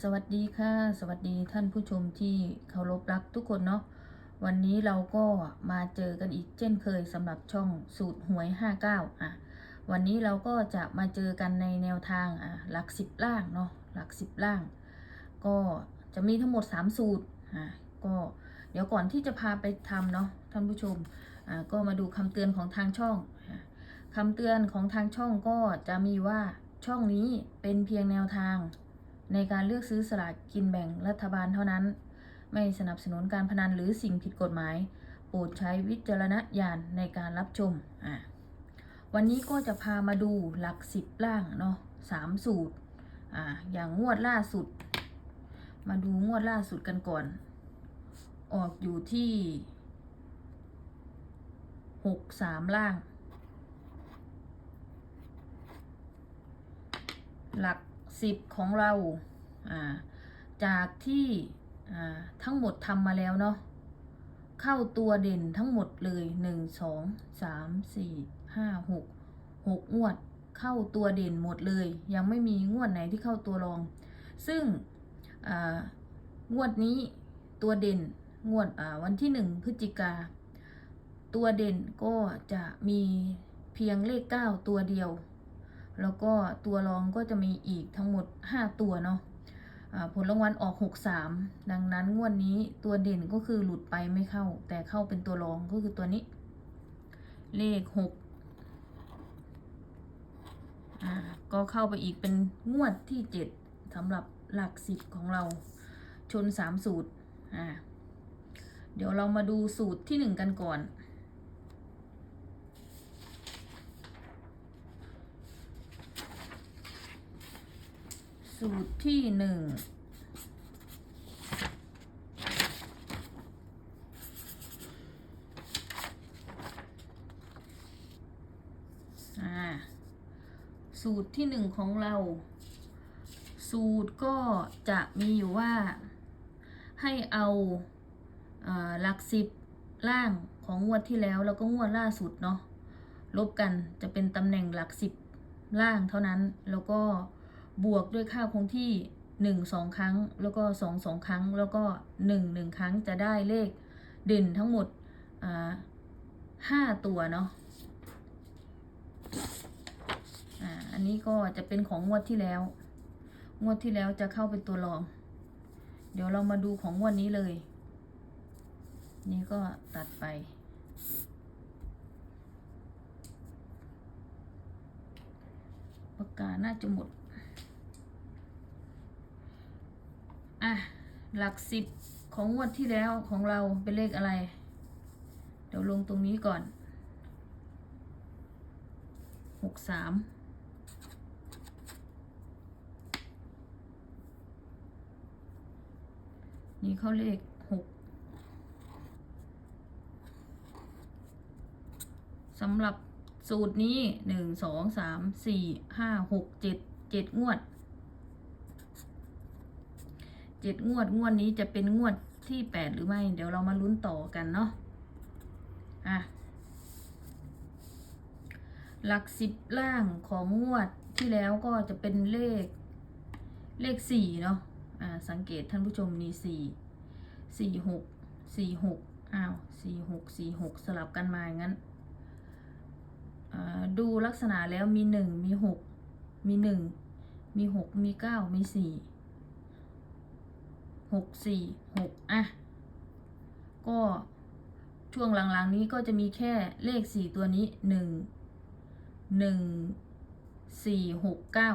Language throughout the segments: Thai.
สวัสดีค่ะ สวัสดีท่านผู้ชมที่เคารพรักทุกคนเนาะวันนี้เราก็มาเจอกันอีกเช่นเคยสำหรับช่องสูตรหวย 59 อะ วันนี้เราก็จะมาเจอกันในแนวทางอะหลักสิบล่างเนาะหลักสิบล่าง ก็จะมีทั้งหมด 3 สูตรอะก็เดี๋ยวก่อนที่จะพาไปทำเนาะท่านผู้ชมอะก็มาดูคำเตือนของทางช่องคำเตือนของทางช่องก็จะมีว่าช่องนี้เป็นเพียงแนวทาง ในการเลือกซื้อสลากกินแบ่งรัฐบาลเท่านั้น ไม่สนับสนุนการพนันหรือสิ่งผิดกฎหมาย โปรดใช้วิจารณญาณในการรับชมอะวันนี้ก็จะพามาดูหลักสิบล่างเนาะสามสูตรอะอย่างงวดล่าสุด มาดูงวดล่าสุดกันก่อน ออกอยู่ที่หกสามล่าง หลัก สิบของเราจากที่ทั้งหมดทำมาแล้วเนาะเข้าตัวเด่นทั้งหมดเลยหนึ่งสองสามสี่ห้าหกหกงวด เข้าตัวเด่นหมดเลย ยังไม่มีงวดไหนที่เข้าตัวรอง ซึ่งงวดนี้ตัวเด่นงวดวันที่หนึ่งพฤศจิกา ตัวเด่นก็จะมีเพียงเลขเก้าตัวเดียว แล้วก็ตัวรองก็จะมีอีกทั้งหมด 5 ตัวเนาะผลรางวัลออก 63 ดังนั้นงวดนี้ตัวเด่นก็คือหลุดไปไม่เข้า แต่เข้าเป็นตัวรองก็คือตัวนี้ เลข 6 ก็เข้าไปอีกเป็นงวดที่ 7สำหรับหลักสิบของเราชน 3 สูตร เดี๋ยวเรามาดูสูตรที่ 1 กันก่อน สูตรที่หนึ่งอ่าสูตรที่หนึ่งของเรา สูตรก็จะมีอยู่ว่าให้เอาอ่าหลักสิบล่างของงวดที่แล้วแล้วก็งวดล่าสุดเนาะลบกันจะเป็นตำแหน่งหลักสิบล่างเท่านั้นแล้วก็ บวกด้วยค่าคงที่หนึ่งสองครั้ง แล้วก็สองสองครั้ง แล้วก็หนึ่งหนึ่งครั้งจะได้เลขเด่นทั้งหมดห้าตัวเนาะอันนี้ก็จะเป็นของงวดที่แล้ว งวดที่แล้วจะเข้าเป็นตัวรอง เดี๋ยวเรามาดูของงวดนี้เลย นี่ก็ตัดไปปากกาน่าจะหมด อะ หลักสิบของงวดที่แล้วของเราเป็นเลขอะไร เดี๋ยวลงตรงนี้ก่อนหกสามนี่เขาเลขหกสำหรับสูตรนี้หนึ่งสองสามสี่ห้าหกเจ็ดเจ็ดงวด เจ็ดงวดงวดนี้จะเป็นงวดที่แปดหรือไม่ เดี๋ยวเรามาลุ้นต่อกันเนาะอะหลักสิบล่างของงวดที่แล้วก็จะเป็นเลขเลขสี่เนาะอ่าสังเกตท่านผู้ชมมีสี่สี่หกสี่หกอ้าวสี่หกสี่หกสลับกันมาอย่างนั้นดูลักษณะแล้วมีหนึ่งมีหกมีหนึ่งมีหกมีเก้ามีสี่ หกสี่หกอะ ก็ช่วงหลังๆนี้ก็จะมีแค่เลขสี่ตัวนี้หนึ่งหนึ่งสี่หกเก้า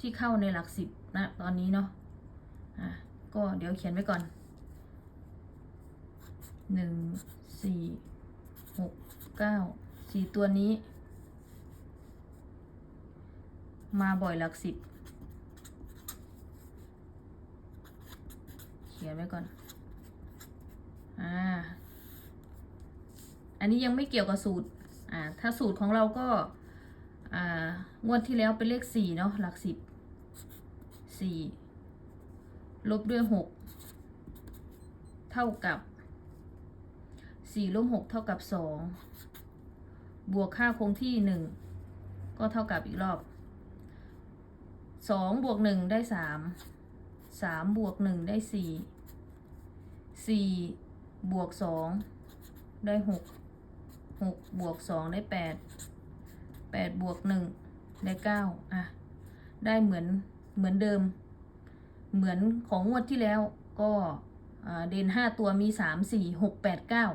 ที่เข้าในหลักสิบนะตอนนี้เนาะอะก็เดี๋ยวเขียนไว้ก่อนหนึ่งสี่หกเก้าสี่ตัวนี้ มาบ่อยหลักสิบ ขียนไว้ก่อน อ่า อันนี้ยังไม่เกี่ยวกับสูตร อ่า ถ้าสูตรของเราก็ อ่า งวดที่แล้วเป็นเลขสี่เนาะ หลักสิบ สี่ ลบด้วยหก เท่ากับสี่ลบหกเท่ากับสอง บวกค่าคงที่หนึ่ง ก็เท่ากับอีกรอบสองบวกหนึ่งได้สาม สามบวกหนึ่งได้สี่สี่บวกสองได้หกหกบวกสองได้แปดแปดบวกหนึ่งได้เก้าอะ ได้เหมือนเหมือนเดิม เหมือนของงวดที่แล้วก็เด่นห้าตัวมีสามสี่หกแปดเก้า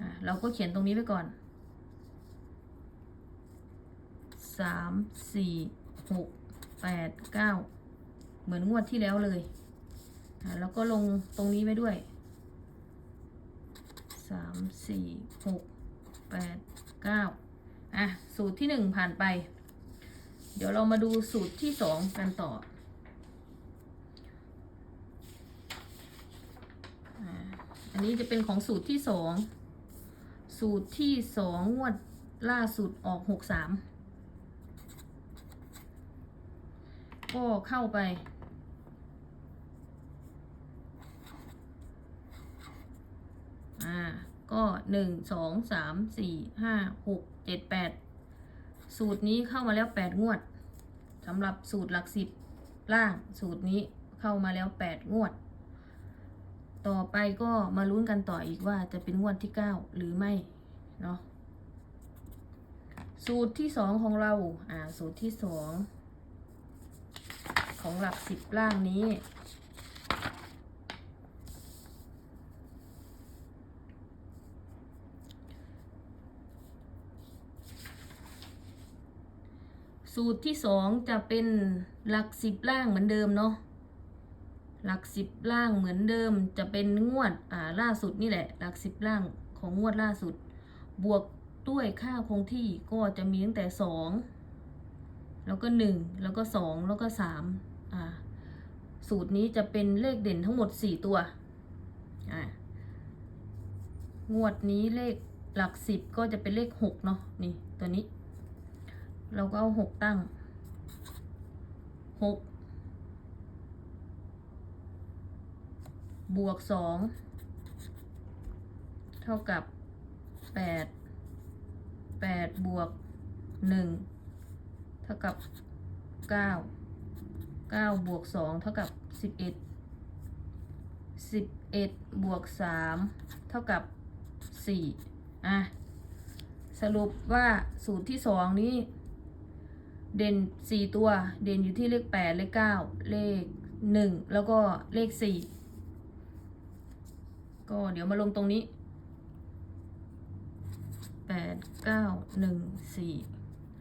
อะเราก็เขียนตรงนี้ไปก่อนสามสี่หกแปดเก้า เหมือนงวดที่แล้วเลยแล้วก็ลงตรงนี้ไว้ด้วยสามสี่หกแปดเก้าอะ สูตรที่หนึ่งผ่านไป เดี๋ยวเรามาดูสูตรที่สองกันต่ออันนี้จะเป็นของสูตรที่สองสูตรที่สองงวดล่าสุดออกหกสามก็เข้าไป อ่า ก็หนึ่งสองสามสี่ห้าหกเจ็ดแปดสูตรนี้เข้ามาแล้วแปดงวดสำหรับสูตรหลักสิบล่างสูตรนี้เข้ามาแล้วแปดงวด ต่อไปก็มาลุ้นกันต่ออีกว่าจะเป็นงวดที่เก้าหรือไม่เนาะสูตรที่สองของเรา อ่า สูตรที่สองของหลักสิบล่างนี้ สูตรที่สองจะเป็นหลักสิบล่างเหมือนเดิมเนาะหลักสิบล่างเหมือนเดิม จะเป็นงวดอ่าล่าสุดนี่แหละ หลักสิบล่างของงวดล่าสุด บวกด้วยค่าคงที่ก็จะมีตั้งแต่สองแล้วก็หนึ่งแล้วก็สองแล้วก็สามอ่าสูตรนี้จะเป็นเลขเด่นทั้งหมดสี่ตัวอ่างวดนี้เลขหลักสิบก็จะเป็นเลขหกเนาะนี่ตัวนี้ เราก็เอาหกตั้งหกบวกสองเท่ากับแปดแปดบวกหนึ่งเท่ากับเก้าเก้าบวกสองเท่ากับสิบเอ็ดสิบเอ็ดบวกสามเท่ากับสี่อะ สรุปว่าสูตรที่สองนี้ เด่นสี่ตัว เด่นอยู่ที่เลขแปดเลขเก้าเลขหนึ่งแล้วก็เลขสี่ก็เดี๋ยวมาลงตรงนี้แปดเก้าหนึ่งสี่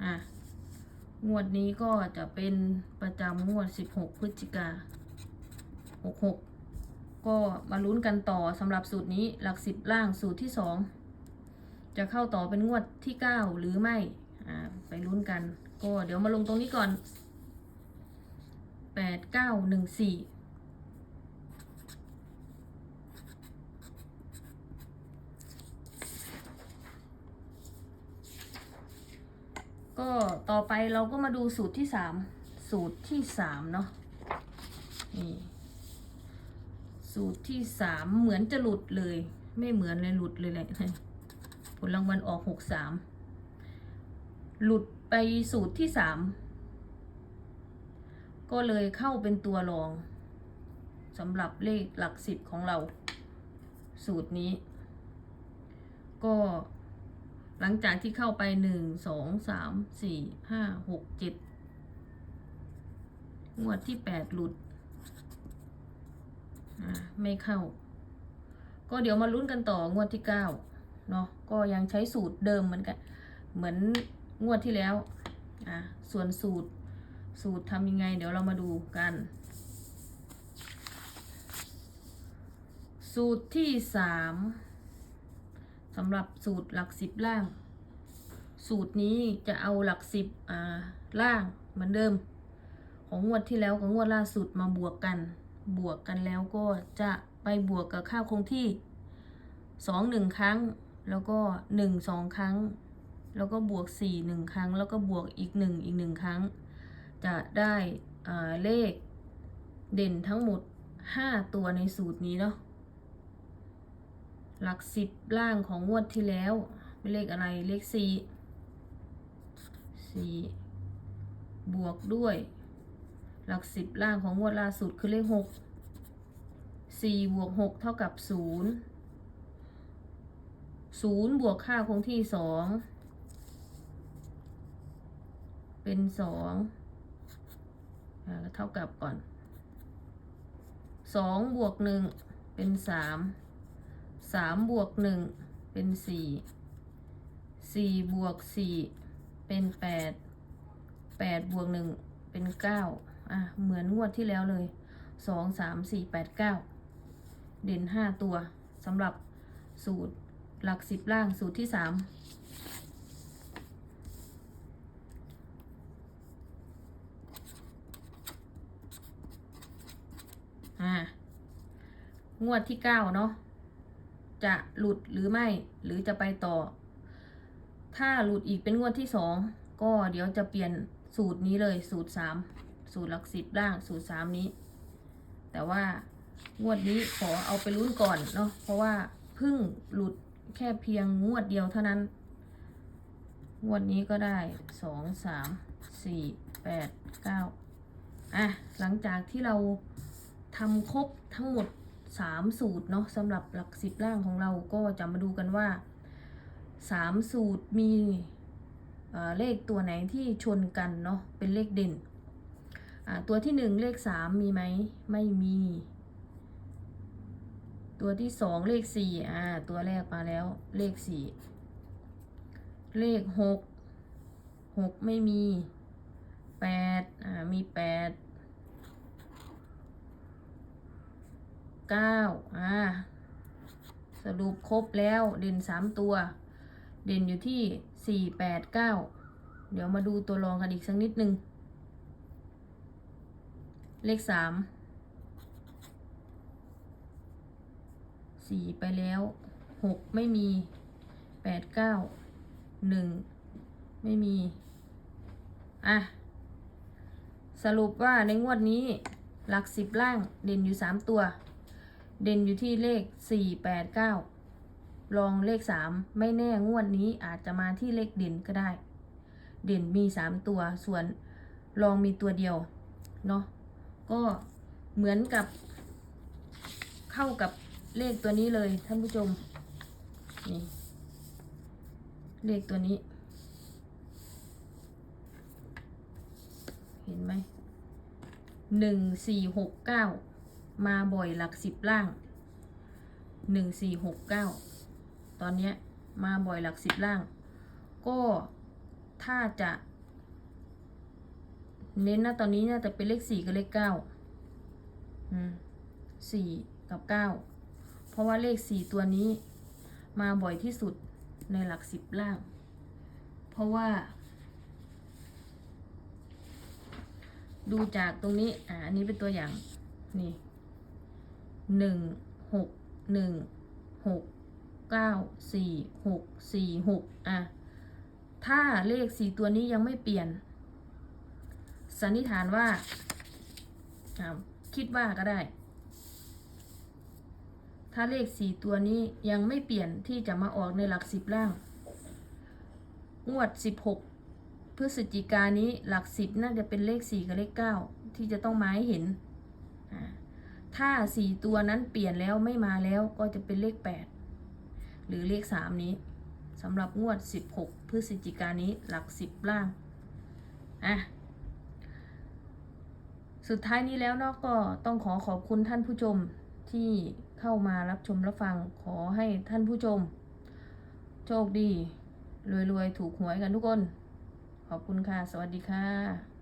อะ งวดนี้ก็จะเป็นประจำงวดสิบหกพฤศจิกาหกหกก็มาลุ้นกันต่อสำหรับสูตรนี้หลักสิบล่างสูตรที่สองจะเข้าต่อเป็นงวดที่เก้าหรือไม่ อ่า ไปลุ้นกันก็เดี๋ยวมาลงตรงนี้ก่อนแปดเก้าหนึ่งสี่ก็ต่อไปเราก็มาดูสูตรที่สามสูตรที่สามเนาะนี่สูตรที่สามเหมือนจะหลุดเลย ไม่เหมือนเลยหลุดเลยแหละผลรางวัลออกหกสาม หลุดไปสูตรที่สามก็เลยเข้าเป็นตัวรองสำหรับเลขหลักสิบของเรา สูตรนี้ ก็หลังจากที่เข้าไปหนึ่งสองสามสี่ห้าหกเจ็ดงวดที่แปดหลุดไม่เข้า ก็เดี๋ยวมาลุ้นกันต่องวดที่เก้าเนาะก็ยังใช้สูตรเดิมเหมือนกัน เหมือน งวดที่แล้ว อะ ส่วนสูตร สูตรทำยังไง เดี๋ยวเรามาดูกัน สูตรที่สามสำหรับสูตรหลักสิบล่าง สูตรนี้จะเอาหลักสิบอ่าล่างเหมือนเดิม ของงวดที่แล้วกับงวดล่าสุดมาบวกกัน บวกกันแล้วก็จะไปบวกกับค่าคงที่สองหนึ่งครั้ง แล้วก็หนึ่งสองครั้ง แล้วก็บวกสี่หนึ่งครั้ง แล้วก็บวกอีกหนึ่งอีกหนึ่งครั้ง จะได้เลขเด่นทั้งหมดห้าตัวในสูตรนี้เนาะหลักสิบล่างของงวดที่แล้ว เป็นเลขอะไรเลขสี่สี่บวกด้วย หลักสิบล่างของงวดล่าสุดคือเลขหกสี่บวกหกเท่ากับศูนย์ศูนย์บวกค่าคงที่สอง เป็นสองอ่าเท่ากับก่อนสองบวกหนึ่งเป็นสามสามบวกหนึ่งเป็นสี่สี่บวกสี่เป็นแปดแปดบวกหนึ่งเป็นเก้าอะ เหมือนงวดที่แล้วเลยสองสามสี่แปดเก้าเด่นห้าตัวสำหรับสูตรหลักสิบล่างสูตรที่สามอ่า งวดที่เก้าเนาะจะหลุดหรือไม่หรือจะไปต่อ ถ้าหลุดอีกเป็นงวดที่สองก็เดี๋ยวจะเปลี่ยนสูตรนี้เลยสูตรสามสูตรหลักสิบล่างสูตรสามนี้ แต่ว่างวดนี้ขอเอาไปลุ้นก่อนเนาะเพราะว่าเพิ่งหลุดแค่เพียงงวดเดียวเท่านั้น งวดนี้ก็ได้สองสามสี่แปดเก้าอะหลังจากที่เราทำครบทั้งหมด 3 สูตรเนาะสำหรับหลักสิบล่างของเราก็จะมาดูกันว่า 3 สูตรมีเลขตัวไหนที่ชนกันเนาะเป็นเลขเด่น ตัวที่ 1 เลข 3 มีไหมไม่มี ตัวที่ 2 เลข4อ่าตัวแรกมาแล้วเลข 4 เลข 6 6 ไม่มี8อ่ามี 8 เก้าอ่าสรุปครบแล้วเด่นสามตัว เด่นอยู่ที่สี่แปดเก้าเดี๋ยวมาดูตัวรองกันอีกสักนิดนึง เลขสามสี่ไปแล้วหกไม่มีแปดเก้าหนึ่งไม่มี อะ สรุปว่าในงวดนี้หลักสิบล่างเด่นอยู่สามตัว เด่นอยู่ที่เลขสี่แปดเก้าลองเลขสามไม่แน่งวดนี้อาจจะมาที่เลขเด่นก็ได้ เด่นมีสามตัว ส่วนลองมีตัวเดียว เนาะ ก็เหมือนกับเข้ากับเลขตัวนี้เลยท่านผู้ชม นี่ เลขตัวนี้ เห็นไหม หนึ่งสี่หกเก้า มาบ่อยหลักสิบล่างหนึ่งสี่หกเก้าตอนนี้มาบ่อยหลักสิบล่าง ก็ถ้าจะ เน้นนะตอนนี้น่าจะเป็นเลขสี่กับเลขเก้าสี่กับเก้าเพราะว่าเลขสี่ตัวนี้ มาบ่อยที่สุดในหลักสิบล่าง เพราะว่า ดูจากตรงนี้ อ่าอันนี้เป็นตัวอย่าง นี่ หนึ่งหกหนึ่งหกเก้าสี่หกสี่หกอะ ถ้าเลขสี่ตัวนี้ยังไม่เปลี่ยน สันนิษฐานว่า คิดว่าก็ได้ ถ้าเลขสี่ตัวนี้ยังไม่เปลี่ยนที่จะมาออกในหลักสิบล่าง งวดสิบหกพฤศจิกานี้หลักสิบน่าจะเป็นเลขสี่กับเลขเก้าที่จะต้องมาให้เห็น ถ้าสี่ตัวนั้นเปลี่ยนแล้วไม่มาแล้วก็จะเป็นเลขแปดหรือเลขสามนี้สำหรับงวดสิบหกพฤศจิกานี้หลักสิบล่าง อะสุดท้ายนี้แล้วเนาะก็ต้องขอขอบคุณท่านผู้ชมที่เข้ามารับชมรับฟังขอให้ท่านผู้ชม โชคดีรวยๆ ถูกหวยกันทุกคน ขอบคุณค่ะ สวัสดีค่ะ